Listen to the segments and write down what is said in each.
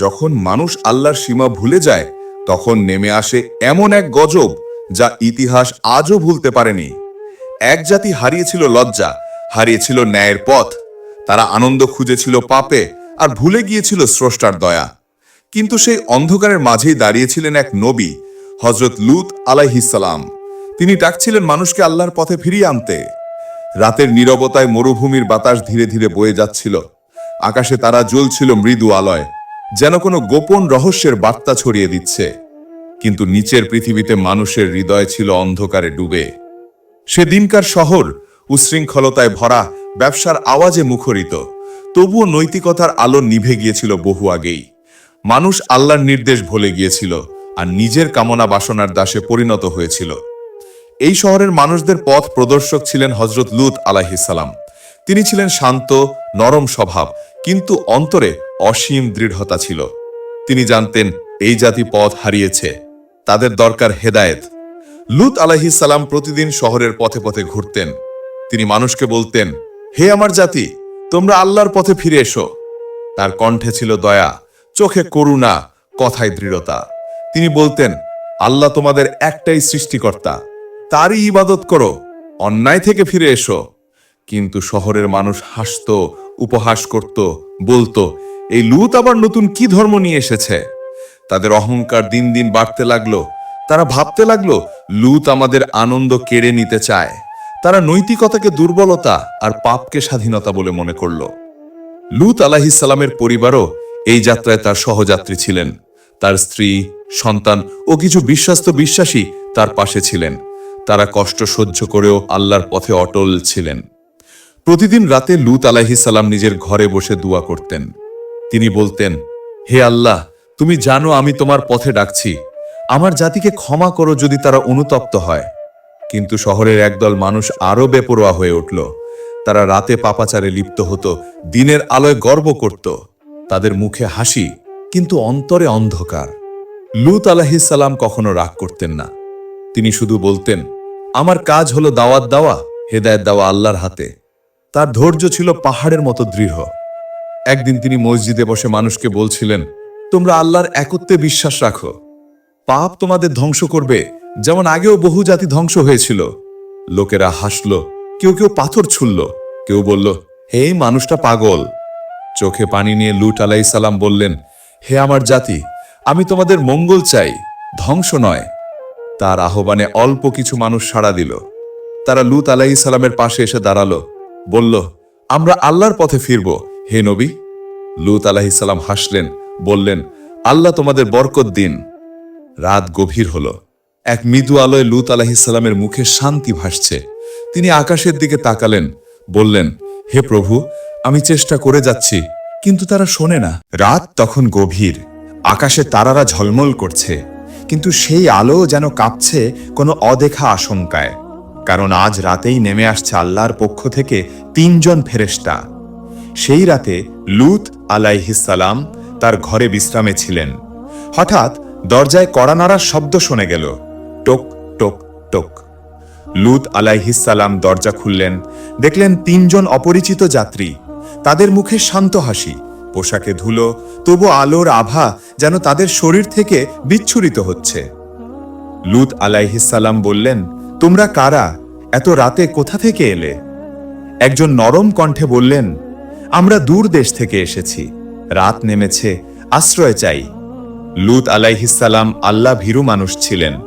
যখন মানুষ আল্লাহর সীমা ভুলে যায়, তখন নেমে আসে এমন এক গজব যা ইতিহাস আজও ভুলতে পারেনি। এক জাতি হারিয়েছিল লজ্জা, হারিয়েছিল ন্যায়ের পথ। তারা আনন্দ খুঁজেছিল পাপে আর ভুলে গিয়েছিল স্রষ্টার দয়া। কিন্তু সেই অন্ধকারের মাঝেই দাঁড়িয়েছিলেন এক নবী হজরত লুত আলাইহিসালাম তিনি ডাকছিলেন মানুষকে আল্লাহর পথে ফিরিয়ে আনতে। রাতের নীরবতায় মরুভূমির বাতাস ধীরে ধীরে বয়ে যাচ্ছিল। আকাশে তারা জ্বলছিল মৃদু আলয়। যেন কোনো গোপন রহস্যের বার্তা ছড়িয়ে দিচ্ছে। কিন্তু নিচের পৃথিবীতে মানুষের হৃদয় ছিল অন্ধকারে ডুবে। সেদিনকার শহর উশৃঙ্খলতায় ভরা, ব্যবসার আওয়াজে মুখরিত। তবুও নৈতিকতার আলো নিভে গিয়েছিল বহু আগেই। মানুষ আল্লাহর নির্দেশ ভুলে গিয়েছিল আর নিজের কামনা বাসনার দাসে পরিণত হয়েছিল। এই শহরের মানুষদের পথ প্রদর্শক ছিলেন হজরত লুত আলাহিসাল্লাম তিনি ছিলেন শান্ত, নরম স্বভাব, কিন্তু অন্তরে অসীম দৃঢ়তা ছিল। তিনি জানতেন, এই জাতি পথ হারিয়েছে। তাদের দরকার হেদায়েত। লুত আলাহিসাল্লাম প্রতিদিন শহরের পথে পথে ঘুরতেন। তিনি মানুষকে বলতেন, হে আমার জাতি, তোমরা আল্লাহর পথে ফিরে এসো। তার কণ্ঠে ছিল দয়া, চোখে করুণা, কথায় দৃঢ়তা। তিনি বলতেন, আল্লাহ তোমাদের একটাই সৃষ্টিকর্তা। তারই ইবাদত করো, অন্যায় থেকে ফিরে এসো। কিন্তু শহরের মানুষ হাসত, উপহাস করত, বলতো এই লুত আবার নতুন কি ধর্ম নিয়ে এসেছে? তাদের অহংকার দিন দিন বাড়তে লাগল। তারা ভাবতে লাগল, লুত আমাদের আনন্দ কেড়ে নিতে চায়। তারা নৈতিকতাকে দুর্বলতা আর পাপকে স্বাধীনতা বলে মনে করল। লুত আলাহিসাল্লামের পরিবারও এই যাত্রায় তার সহযাত্রী ছিলেন। তার স্ত্রী, সন্তান ও কিছু বিশ্বাস্ত বিশ্বাসী তার পাশে ছিলেন। তারা কষ্ট সহ্য করেও আল্লাহর পথে অটল ছিলেন। প্রতিদিন রাতে লুত আলাহিসাল্লাম নিজের ঘরে বসে দোয়া করতেন। তিনি বলতেন, হে আল্লাহ, তুমি জানো আমি তোমার পথে ডাকছি। আমার জাতিকে ক্ষমা করো যদি তারা অনুতপ্ত হয়। কিন্তু শহরের একদল মানুষ আরও বেপরোয়া হয়ে উঠল। তারা রাতে পাপাচারে লিপ্ত হতো, দিনের আলোয় গর্ব করত। তাদের মুখে হাসি, কিন্তু অন্তরে অন্ধকার। লুত আলাহিসাল্লাম কখনো রাগ করতেন না। তিনি শুধু বলতেন, আমার কাজ হলো দাওয়াত দেওয়া, হেদায়ত দেওয়া আল্লাহর হাতে। তার ধৈর্য ছিল পাহাড়ের মতো দৃঢ়। একদিন তিনি মসজিদে বসে মানুষকে বলছিলেন, তোমরা আল্লাহর একত্বে বিশ্বাস রাখো। পাপ তোমাদের ধ্বংস করবে। যেমন আগেও বহু জাতি ধ্বংস হয়েছিল। লোকেরা হাসল, কেউ কেউ পাথর ছুড়ল, কেউ বলল হে মানুষটা পাগল। চোখে পানি নিয়ে লুট আলাই সালাম বললেন, হে আমার জাতি, আমি তোমাদের মঙ্গল চাই, ধ্বংস নয়। তার আহ্বানে অল্প কিছু মানুষ সাড়া দিল। তারা লুত আলাহি সালামের পাশে এসে দাঁড়াল, বলল, আমরা আল্লাহর পথে ফিরব। হে নবী, লুত আলাহি সালাম হাসলেন, বললেন, আল্লাহ তোমাদের বরকত দিন। রাত গভীর হল। এক মৃদু আলোয় লুত আলাহিসাল্লামের মুখে শান্তি ভাসছে। তিনি আকাশের দিকে তাকালেন, বললেন, হে প্রভু, আমি চেষ্টা করে যাচ্ছি, কিন্তু তারা শোনে না। রাত তখন গভীর। আকাশে তারারা ঝলমল করছে, কিন্তু সেই আলো যেন কাঁপছে কোনো অদেখা আশঙ্কায়, কারণ আজ রাতেই নেমে আসছে আল্লাহর পক্ষ থেকে তিনজন ফেরেশতা। সেই রাতে লুত আলাইহিসালাম তার ঘরে বিশ্রামে ছিলেন। হঠাৎ দরজায় কড়া নাড়ার শব্দ শোনে গেল। টোক টোক টোক। লুত আলাইহিসালাম দরজা খুললেন, দেখলেন তিনজন অপরিচিত যাত্রী। তাদের মুখে শান্ত হাসি, পোশাকে ধুলো, তবু আলোর আভা যেন তাদের শরীর থেকে বিচ্ছুরিত হচ্ছে। লুত আলাইহিসাল্লাম বললেন, তোমরা কারা? এত রাতে কোথা থেকে এলে? একজন নরম কণ্ঠে বললেন আমরা দূর দেশ থেকে এসেছি। রাত নেমেছে, আশ্রয় চাই। লুত আলাইহিসাল্লাম আল্লাহ ভীরু মানুষ ছিলেন।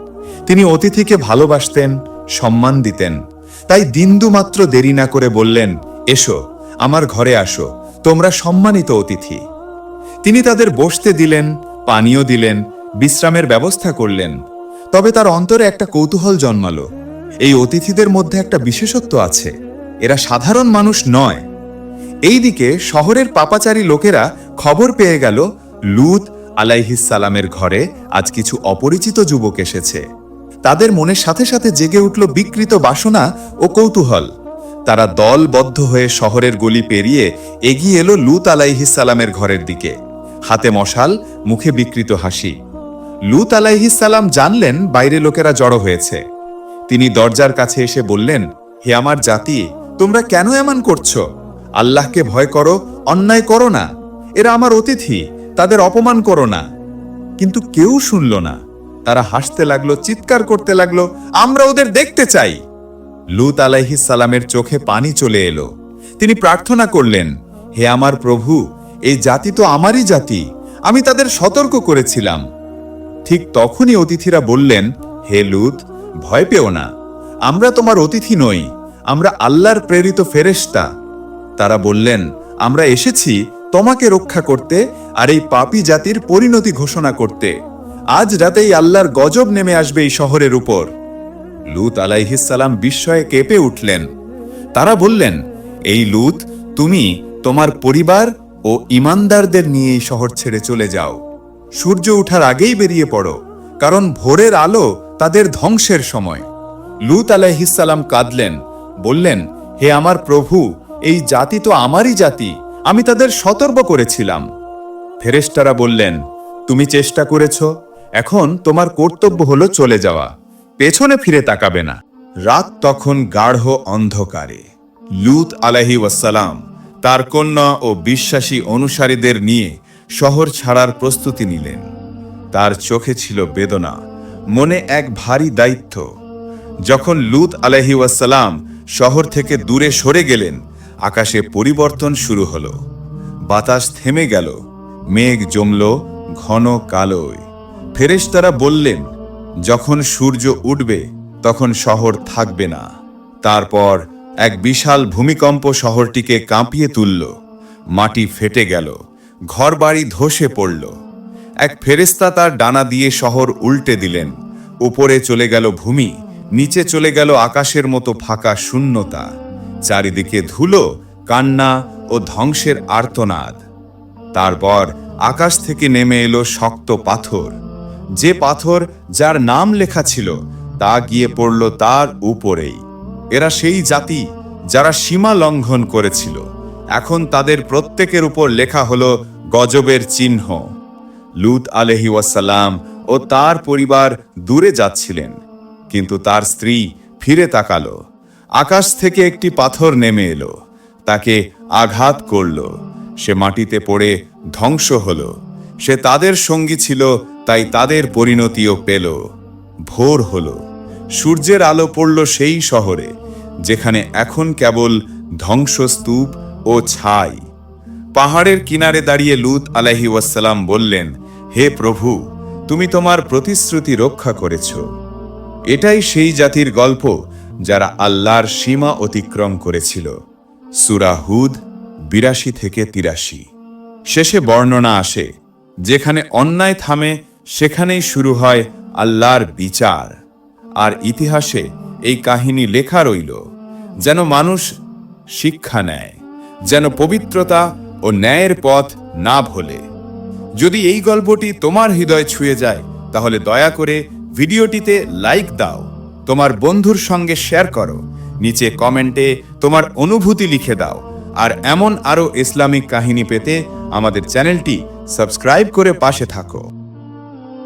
তিনি অতিথিকে ভালোবাসতেন, সম্মান দিতেন। তাই দিন্দু মাত্র দেরি না করে বললেন, এসো, আমার ঘরে আসো, তোমরা সম্মানিত অতিথি। তিনি তাদের বসতে দিলেন, পানীয় দিলেন, বিশ্রামের ব্যবস্থা করলেন। তবে তার অন্তরে একটা কৌতূহল জন্মালো। এই অতিথিদের মধ্যে একটা বিশেষত্ব আছে। এরা সাধারণ মানুষ নয়। এইদিকে শহরের পাপাচারী লোকেরা খবর পেয়ে গেল, লুত আলাইহিসালামের ঘরে আজ কিছু অপরিচিত যুবক এসেছে। তাদের মনের সাথে সাথে জেগে উঠল বিকৃত বাসনা ও কৌতূহল। তারা দলবদ্ধ হয়ে শহরের গলি পেরিয়ে এগিয়ে এলো লুত আলাইহিসালামের ঘরের দিকে। হাতে মশাল, মুখে বিকৃত হাসি। লুত আলাইহিসালাম জানলেন বাইরে লোকেরা জড়ো হয়েছে। তিনি দরজার কাছে এসে বললেন, হে আমার জাতি, তোমরা কেন এমন করছ? আল্লাহকে ভয় করো, অন্যায় করো না। এরা আমার অতিথি, তাদের অপমান করো না। কিন্তু কেউ শুনল না। তারা হাসতে লাগল, চিৎকার করতে লাগল, আমরা ওদের দেখতে চাই। লুত আলাইহিস সালামের চোখে পানি চলে এলো। তিনি প্রার্থনা করলেন, হে আমার প্রভু, এই জাতি তো আমারই জাতি, আমি তাদের সতর্ক করেছিলাম। ঠিক তখনই অতিথিরা বললেন, হে লুত, ভয় পেও না। আমরা তোমার অতিথি নই, আমরা আল্লাহর প্রেরিত ফেরেশতা। তারা বললেন, আমরা এসেছি তোমাকে রক্ষা করতে আর এই পাপী জাতির পরিণতি ঘোষণা করতে। আজ রাতেই আল্লাহর গজব নেমে আসবে এই শহরের উপর। লুত আলাইহিসালাম বিস্ময়ে কেঁপে উঠলেন। তারা বললেন, এই লুত, তুমি তোমার পরিবার ও ইমানদারদের নিয়ে এই শহর ছেড়ে চলে যাও। সূর্য উঠার আগেই বেরিয়ে পড়ো, কারণ ভোরের আলো তাদের ধ্বংসের সময়। লুত আলাইহিসালাম কাঁদলেন, বললেন, হে আমার প্রভু এই জাতি তো আমারই জাতি, আমি তাদের সতর্ক করেছিলাম। ফেরেশতারা বললেন, তুমি চেষ্টা করেছ, এখন তোমার কর্তব্য হলো চলে যাওয়া, পেছনে ফিরে তাকাবে না। রাত তখন গাঢ় অন্ধকারে। লুত আলাহি ওয়াসালাম তার কন্যা ও বিশ্বাসী অনুসারীদের নিয়ে শহর ছাড়ার প্রস্তুতি নিলেন। তার চোখে ছিল বেদনা, মনে এক ভারী দায়িত্ব। যখন লুত আলাহি ওয়াসালাম শহর থেকে দূরে সরে গেলেন আকাশে পরিবর্তন শুরু হলো। বাতাস থেমে গেল, মেঘ জমল, ঘন কালোয়। ফেরেশতারা বললেন, যখন সূর্য উঠবে, তখন শহর থাকবে না। তারপর এক বিশাল ভূমিকম্প শহরটিকে কাঁপিয়ে তুলল। মাটি ফেটে গেল, ঘরবাড়ি ধসে পড়ল। এক ফেরেস্তা তার ডানা দিয়ে শহর উল্টে দিলেন। উপরে চলে গেল ভূমি, নিচে চলে গেল আকাশের মতো ফাঁকা শূন্যতা। চারিদিকে ধুলো, কান্না ও ধ্বংসের আর্তনাদ। তারপর আকাশ থেকে নেমে এলো শক্ত পাথর। যে পাথর যার নাম লেখা ছিল, তা গিয়ে পড়ল তার উপরেই। এরা সেই জাতি যারা সীমা লঙ্ঘন করেছিল। এখন তাদের প্রত্যেকের উপর লেখা হলো গজবের চিহ্ন। লুত আলহি ওয়াসাল্লাম ও তার পরিবার দূরে যাচ্ছিলেন, কিন্তু তার স্ত্রী ফিরে তাকালো। আকাশ থেকে একটি পাথর নেমে এলো। তাকে আঘাত করল। সে মাটিতে পড়ে ধ্বংস হল। সে তাদের সঙ্গী ছিল, তাই তাদের পরিণতিও পেল। ভোর হল। সূর্যের আলো পড়ল সেই শহরে, যেখানে এখন কেবল ধ্বংসস্তূপ ও ছাই। পাহাড়ের কিনারে দাঁড়িয়ে লুত আলাহি ওয়াসালাম বললেন, হে প্রভু, তুমি তোমার প্রতিশ্রুতি রক্ষা করেছ। এটাই সেই জাতির গল্প যারা আল্লাহর সীমা অতিক্রম করেছিল। সুরা হুদ বিরাশি থেকে তিরাশি। শেষে বর্ণনা আসে, যেখানে অন্যায় থামে, সেখানেই শুরু হয় আল্লাহর বিচার। আর ইতিহাসে এই কাহিনী লেখা রইল, যেন মানুষ শিক্ষা নেয়, যেন পবিত্রতা ও ন্যায়ের পথ না ভোলে। যদি এই গল্পটি তোমার হৃদয় ছুঁয়ে যায়, তাহলে দয়া করে ভিডিওটিতে লাইক দাও। তোমার বন্ধুর সঙ্গে শেয়ার করো। নিচে কমেন্টে তোমার অনুভূতি লিখে দাও। আর এমন আরও ইসলামিক কাহিনী পেতে আমাদের চ্যানেলটি সাবস্ক্রাইব করে পাশে থাকো।